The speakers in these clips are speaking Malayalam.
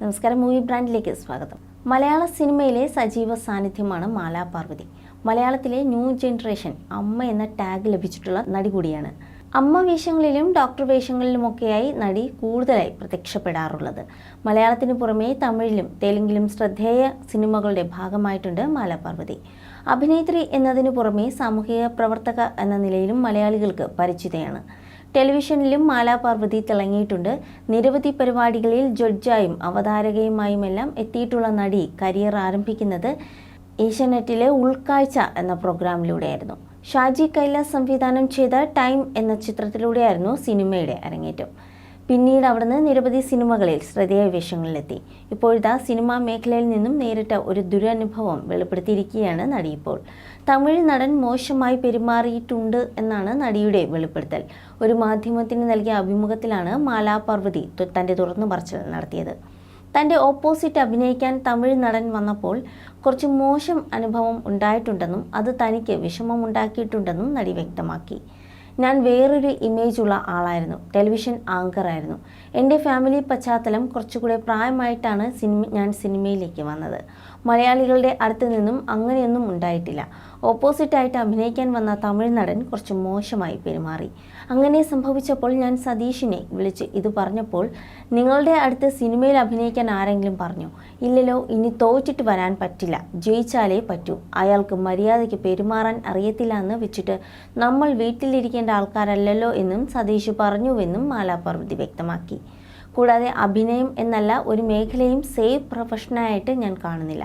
നമസ്കാരം മൂവി ബ്രാൻഡിലേക്ക് സ്വാഗതം. മലയാള സിനിമയിലെ സജീവ സാന്നിധ്യമാണ് മാലാ പാർവതി. മലയാളത്തിലെ ന്യൂ ജനറേഷൻ അമ്മ എന്ന ടാഗ് ലഭിച്ചിട്ടുള്ള നടി കൂടിയാണ്. അമ്മ വേഷങ്ങളിലും ഡോക്ടർ വേഷങ്ങളിലുമൊക്കെയായി നടി കൂടുതലായി പ്രത്യക്ഷപ്പെടാറുള്ളത്. മലയാളത്തിന് പുറമേ തമിഴിലും തെലുങ്കിലും ശ്രദ്ധേയ സിനിമകളുടെ ഭാഗമായിട്ടുണ്ട് മാലാ പാർവതി. അഭിനേത്രി എന്നതിനു പുറമേ സാമൂഹിക പ്രവർത്തക എന്ന നിലയിലും മലയാളികൾക്ക് പരിചിതയാണ്. ടെലിവിഷനിലും മാലാപാർവതി തിളങ്ങിയിട്ടുണ്ട്. നിരവധി പരിപാടികളിൽ ജഡ്ജായും അവതാരകയുമായുമെല്ലാം എത്തിയിട്ടുള്ള നടി കരിയർ ആരംഭിക്കുന്നത് ഏഷ്യാനെറ്റിലെ ഉൾക്കാഴ്ച എന്ന പ്രോഗ്രാമിലൂടെയായിരുന്നു. ഷാജി കൈലാസ് സംവിധാനം ചെയ്ത ടൈം എന്ന ചിത്രത്തിലൂടെയായിരുന്നു സിനിമയുടെ അരങ്ങേറ്റം. പിന്നീട് അവിടുന്ന് നിരവധി സിനിമകളിൽ ശ്രദ്ധേയ വേഷങ്ങളിലെത്തി. ഇപ്പോഴത്തെ സിനിമാ മേഖലയിൽ നിന്നും നേരിട്ട ഒരു ദുരനുഭവം വെളിപ്പെടുത്തിയിരിക്കുകയാണ് നടി ഇപ്പോൾ. തമിഴ് നടൻ മോശമായി പെരുമാറിയിട്ടുണ്ട് എന്നാണ് നടിയുടെ വെളിപ്പെടുത്തൽ. ഒരു മാധ്യമത്തിന് നൽകിയ അഭിമുഖത്തിലാണ് മാലാ പാർവതി തു- തന്റെ തുറന്നു പറച്ചിൽ നടത്തിയത്. തന്റെ ഓപ്പോസിറ്റ് അഭിനയിക്കാൻ തമിഴ് നടൻ വന്നപ്പോൾ കുറച്ച് മോശം അനുഭവം ഉണ്ടായിട്ടുണ്ടെന്നും അത് തനിക്ക് വിഷമമുണ്ടാക്കിയിട്ടുണ്ടെന്നും നടി വ്യക്തമാക്കി. ഞാൻ വേറൊരു ഇമേജുള്ള ആളായിരുന്നു. ടെലിവിഷൻ ആങ്കറായിരുന്നു എന്റെ ഫാമിലി പശ്ചാത്തലം കുറച്ചുകൂടെ പ്രായമായിട്ടാണ് സിനിമ ഞാൻ സിനിമയിലേക്ക് വന്നത്. മലയാളികളുടെ അടുത്ത് നിന്നും അങ്ങനെയൊന്നും ഉണ്ടായിട്ടില്ല. ഓപ്പോസിറ്റായിട്ട് അഭിനയിക്കാൻ വന്ന തമിഴ് നടൻ കുറച്ച് മോശമായി പെരുമാറി. അങ്ങനെ സംഭവിച്ചപ്പോൾ ഞാൻ സതീഷിനെ വിളിച്ച് ഇത് പറഞ്ഞപ്പോൾ നിങ്ങളുടെ അടുത്ത് സിനിമയിൽ അഭിനയിക്കാൻ ആരെങ്കിലും പറഞ്ഞു? ഇല്ലല്ലോ ഇനി തോറ്റിട്ട് വരാൻ പറ്റില്ല. ജയിച്ചാലേ പറ്റൂ. അയാൾക്ക് മര്യാദയ്ക്ക് പെരുമാറാൻ അറിയത്തില്ല എന്ന് വെച്ചിട്ട് നമ്മൾ വീട്ടിലിരിക്കേണ്ട ആൾക്കാരല്ലല്ലോ എന്നും സതീഷ് പറഞ്ഞുവെന്നും മാലാപാർവതി വ്യക്തമാക്കി. കൂടാതെ അഭിനയം എന്നല്ല ഒരു മേഖലയും സേഫ് പ്രൊഫഷനായിട്ട് ഞാൻ കാണുന്നില്ല.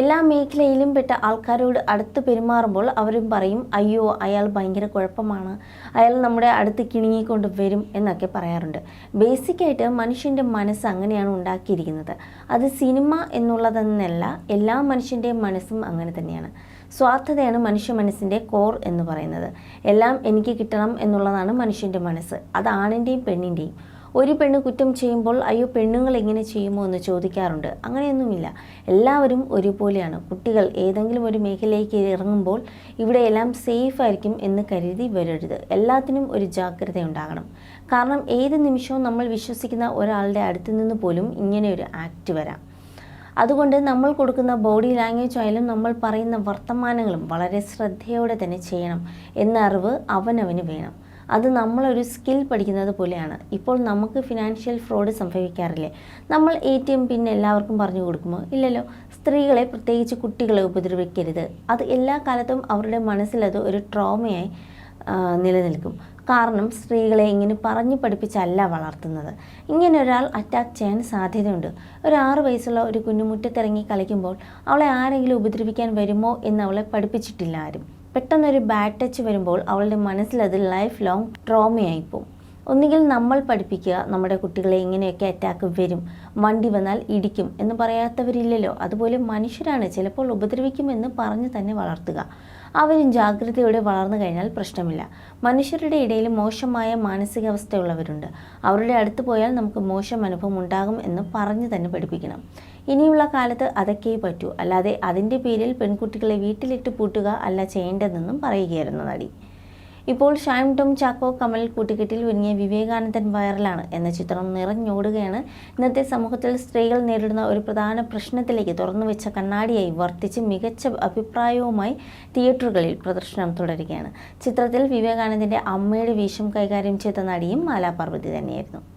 എല്ലാ മേഖലയിലും പെട്ട ആൾക്കാരോട് അടുത്ത് പെരുമാറുമ്പോൾ അവരും പറയും അയ്യോ അയാൾ ഭയങ്കര കുഴപ്പമാണ്. അയാൾ നമ്മുടെ അടുത്ത് കിണുങ്ങിക്കൊണ്ട് വരും എന്നൊക്കെ പറയാറുണ്ട്. ബേസിക്കായിട്ട് മനുഷ്യന്റെ മനസ്സ് അങ്ങനെയാണ് ഉണ്ടാക്കിയിരിക്കുന്നത്. അത് സിനിമ എന്നുള്ളതെന്നല്ല എല്ലാ മനുഷ്യന്റെയും മനസ്സും അങ്ങനെ തന്നെയാണ്. സ്വാർത്ഥതയാണ് മനുഷ്യ മനസ്സിന്റെ കോർ എന്ന് പറയുന്നത്. എല്ലാം എനിക്ക് കിട്ടണം എന്നുള്ളതാണ് മനുഷ്യന്റെ മനസ്സ്. അത് ആണിന്റെയും പെണ്ണിന്റെയും ഒരു പെണ്ണ് കുറ്റം ചെയ്യുമ്പോൾ അയ്യോ പെണ്ണുങ്ങൾ എങ്ങനെ ചെയ്യുമോ എന്ന് ചോദിക്കാറുണ്ട്. അങ്ങനെയൊന്നുമില്ല. എല്ലാവരും ഒരുപോലെയാണ്. കുട്ടികൾ ഏതെങ്കിലും ഒരു മേഖലയിലേക്ക് ഇറങ്ങുമ്പോൾ ഇവിടെ എല്ലാം സേഫ് ആയിരിക്കും എന്ന് കരുതി വരരുത്. എല്ലാത്തിനും ഒരു ജാഗ്രത ഉണ്ടാകണം കാരണം ഏത് നിമിഷവും നമ്മൾ വിശ്വസിക്കുന്ന ഒരാളുടെ അടുത്ത് നിന്ന് പോലും ഇങ്ങനെ ഒരു ആക്ട് വരാം. അതുകൊണ്ട് നമ്മൾ കൊടുക്കുന്ന ബോഡി ലാംഗ്വേജ് ആയാലും നമ്മൾ പറയുന്ന വർത്തമാനങ്ങളും വളരെ ശ്രദ്ധയോടെ തന്നെ ചെയ്യണം. എന്ന അറിവ് അവനവന് വേണം. അത് നമ്മളൊരു സ്കിൽ പഠിക്കുന്നത് പോലെയാണ്. ഇപ്പോൾ നമുക്ക് ഫിനാൻഷ്യൽ ഫ്രോഡ് സംഭവിക്കാറില്ലേ? നമ്മൾ എ ടി എം പിൻ എല്ലാവർക്കും പറഞ്ഞു കൊടുക്കുമോ? ഇല്ലല്ലോ. സ്ത്രീകളെ പ്രത്യേകിച്ച് കുട്ടികളെ ഉപദ്രവിക്കരുത്. അത് എല്ലാ കാലത്തും അവരുടെ മനസ്സിലത് ഒരു ട്രോമയായി നിലനിൽക്കും. കാരണം സ്ത്രീകളെ ഇങ്ങനെ പറഞ്ഞു പഠിപ്പിച്ചല്ല വളർത്തുന്നത്. ഇങ്ങനെ ഒരാൾ അറ്റാക്ക് ചെയ്യാൻ സാധ്യതയുണ്ട്. ഒരു ആറ് വയസ്സുള്ള ഒരു കുഞ്ഞു മുറ്റത്തിറങ്ങി കളിക്കുമ്പോൾ അവളെ ആരെങ്കിലും ഉപദ്രവിക്കാൻ വരുമോ എന്ന് അവളെ പഠിപ്പിച്ചിട്ടില്ല ആരും. പെട്ടെന്നൊരു ബാഡ് ടച്ച് വരുമ്പോൾ അവളുടെ മനസ്സിലത് ലൈഫ് ലോങ് ട്രോമയായിപ്പോവും ഒന്നുകിൽ നമ്മൾ പഠിപ്പിക്കുക നമ്മുടെ കുട്ടികളെ ഇങ്ങനെയൊക്കെ അറ്റാക്ക് വരും വണ്ടി വന്നാൽ ഇടിക്കും എന്ന് പറയാത്തവരില്ലല്ലോ. അതുപോലെ മനുഷ്യരാണ് ചിലപ്പോൾ ഉപദ്രവിക്കുമെന്ന് പറഞ്ഞ് തന്നെ വളർത്തുക. അവരും ജാഗ്രതയോടെ വളർന്നു കഴിഞ്ഞാൽ പ്രശ്നമില്ല. മനുഷ്യരുടെ ഇടയിൽ മോശമായ മാനസികാവസ്ഥയുള്ളവരുണ്ട്. അവരുടെ അടുത്ത് പോയാൽ നമുക്ക് മോശം അനുഭവം ഉണ്ടാകും എന്ന് പറഞ്ഞു തന്നെ പഠിപ്പിക്കണം. ഇനിയുള്ള കാലത്ത് അതൊക്കെ പറ്റൂ. അല്ലാതെ അതിന്റെ പേരിൽ പെൺകുട്ടികളെ വീട്ടിലിട്ട് പൂട്ടുക അല്ല ചെയ്യേണ്ടതെന്നും പറയുകയായിരുന്നു നടി. ഇപ്പോൾ ഷാം ടോം ചാക്കോ കമൽ കൂട്ടുകെട്ടിൽ ഒരുങ്ങിയ വിവേകാനന്ദൻ വൈറലാണ് എന്ന ചിത്രം നിറഞ്ഞോടുകയാണ്. ഇന്നത്തെ സമൂഹത്തിൽ സ്ത്രീകൾ നേരിടുന്ന ഒരു പ്രധാന പ്രശ്നത്തിലേക്ക് തുറന്നു വെച്ച കണ്ണാടിയായി വർത്തിച്ച് മികച്ച അഭിപ്രായവുമായി തിയേറ്ററുകളിൽ പ്രദർശനം തുടരുകയാണ്. ചിത്രത്തിൽ വിവേകാനന്ദന്റെ അമ്മയുടെ വേഷം കൈകാര്യം ചെയ്ത നടിയും മാലാപാർവതി തന്നെയായിരുന്നു.